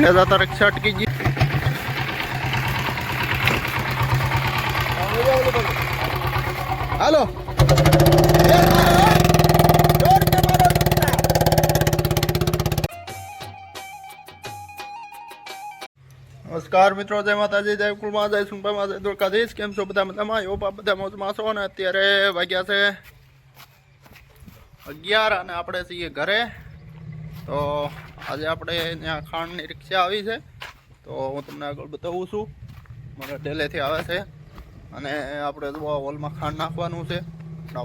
એટલે જતા રિક્ષા અટકી ગઈ હાલો. નમસ્કાર મિત્રો, જય માતાજી, જય કુલમાં, જય સુનપામાં જય દ્વારકાધીશ. કેમ છો બધા મજામાં? એવો બાપ બધા મોજમાં છો ને અત્યારે વાગ્યા છે અગિયાર અને આપણે છીએ ઘરે. તો આજે આપણે ત્યાં ખાંડની રિક્ષા આવી છે. તો હું તમને આગળ બતાવું છું. મારા ડેલેથી આવે છે. અને આપણે જો હોલમાં ખાંડ નાખવાનું છે.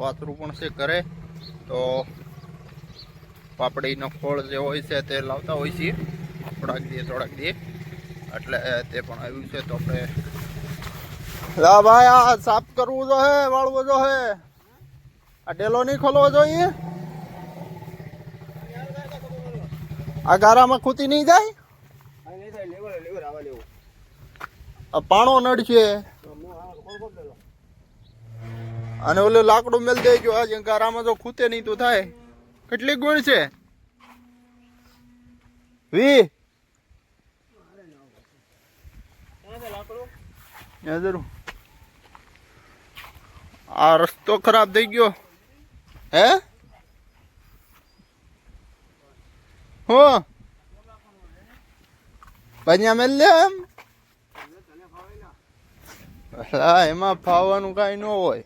વાતરું પણ છે ઘરે. તો પાપડીનો ખોળ જે હોય છે તે લાવતા હોય છીએ. થોડાક દઈએ થોડાક દઈએ એટલે તે પણ આવ્યું છે તો આપણે લા ભાઈ, આ સાફ કરવું જો હે, વાળવું જો હે. આ ડેલો નહીં ખોલવો જોઈએ? આ ગારામાં ખૂતી નહીં જાય? પાણો નડશે અને ઓલું લાકડું મેલ દેજો આજે ગારામાં જો ખૂતે નહીં તો થાય. કેટલી ગુણ છે? વી. આ રસ્તો ખરાબ થઈ ગયો. હે? હો. બન્યા મેલ લે એમ. એમાં ફાવવાનું કાંઈ ન હોય.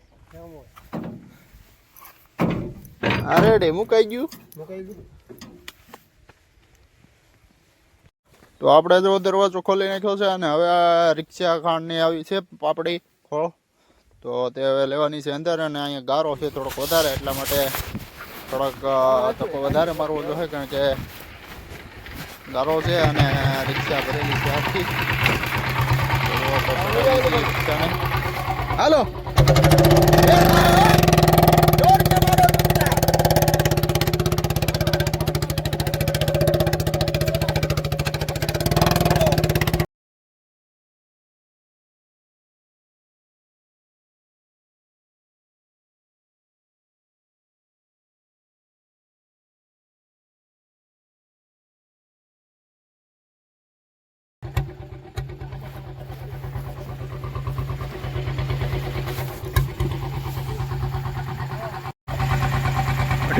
આ રેડી મુકાઈ ગયું? તો આપણે જો દરવાજો ખોલી નાખ્યો છે અને હવે આ રિક્ષા ખાંડની આવી છે પાપડી ખોળ. તો તે હવે લેવાની છે અંદર અને અહીંયા ગારો છે થોડોક વધારે, એટલા માટે થોડોક તકો વધારે મારવો જોઈએ કારણ કે ગારો છે અને રિક્ષા ભરેલી છે આખી. રિક્ષાને હાલો.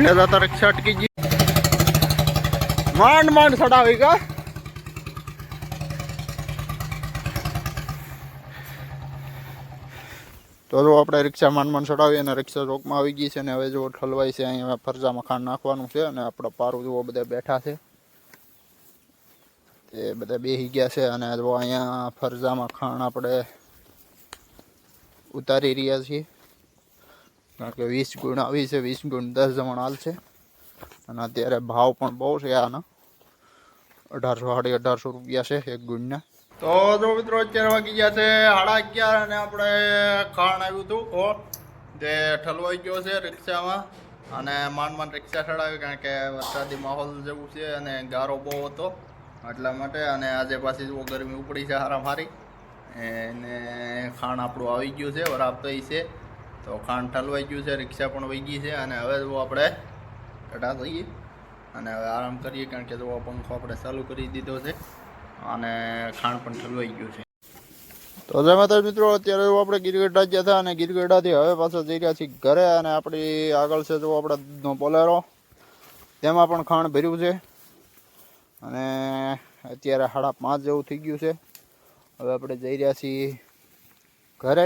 તો તારે રિક્ષા અટકી ગઈ. માંડ માંડ સડાવી કા? તો જો આપણે રિક્ષા માંડ માંડ ચડાવી અને રિક્ષા ચોકમાં આવી ગઈ છે અને હવે જો ઠલવાઈ છે, અહીંયા ફરજામાં ખાંડ નાખવાનું છે અને આપણા પારું જુઓ બધા બેઠા છે. તે બધા બેસી ગયા છે અને જો અહીંયા ફરજામાં ખાંડ આપણે ઉતારી રહ્યા છીએ. કારણ કે વીસ ગુણ આવી છે, વીસ ગુણ દસ જમણ હાલ છે. અને અત્યારે ભાવ પણ બહુ છે આના. અઢારસો સાડી અઢારસો રૂપિયા છે એક ગુણના. તો જો મિત્રો, અત્યારે વાગી ગયા છે સાડા અગિયાર અને આપણે ખાણ આવ્યું હતું ખોળ તે ઠલવાઈ ગયો છે રિક્ષામાં. અને માંડ માંડ રિક્ષા ચડાવી, કારણ કે વરસાદી માહોલ જેવું છે અને ગારો બહુ હતો એટલા માટે. અને આજે પાછી જો ગરમી ઉપડી છે હારી એને ખાણ આપણું આવી ગયું છે, વરાપ થઈ છે. તો ખાંડ ઠલવાઈ ગયું છે, રિક્ષા પણ વહી ગઈ છે અને હવે જો આપણે ટાટા થઈએ અને હવે આરામ કરીએ કારણ કે જો પંખો આપણે ચાલુ કરી દીધો છે અને ખાંડ પણ ઠલવાઈ ગયું છે. તો જય માતા મિત્રો, અત્યારે જો આપણે ગીરગઢડા ગયા હતા અને ગીરગઢડાથી હવે પાછા જઈ રહ્યા છીએ ઘરે અને આપણી આગળ છે જો આપણા પોલેરો તેમાં પણ ખાંડ ભર્યું છે અને અત્યારે સાડા પાંચ જેવું થઈ ગયું છે. હવે આપણે જઈ રહ્યા છીએ ઘરે.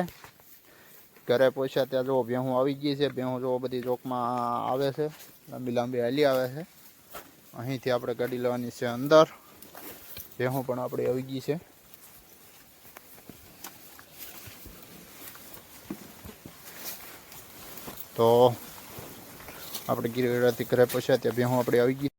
ઘરે પહોંચ્યા ત્યાં જો ભેહું આવી ગઈ છે. ભેહું જો બધી ચોકમાં આવે છે. લાંબી લાંબી હાલી આવે છે. અહીંથી આપણે ગાડી લેવાની છે અંદર. ભેહું પણ આપણી આવી ગઈ છે. તો આપણે ગીરગઢાથી ઘરે પહોંચ્યા ત્યાં ભેહું આપણી આવી ગઈ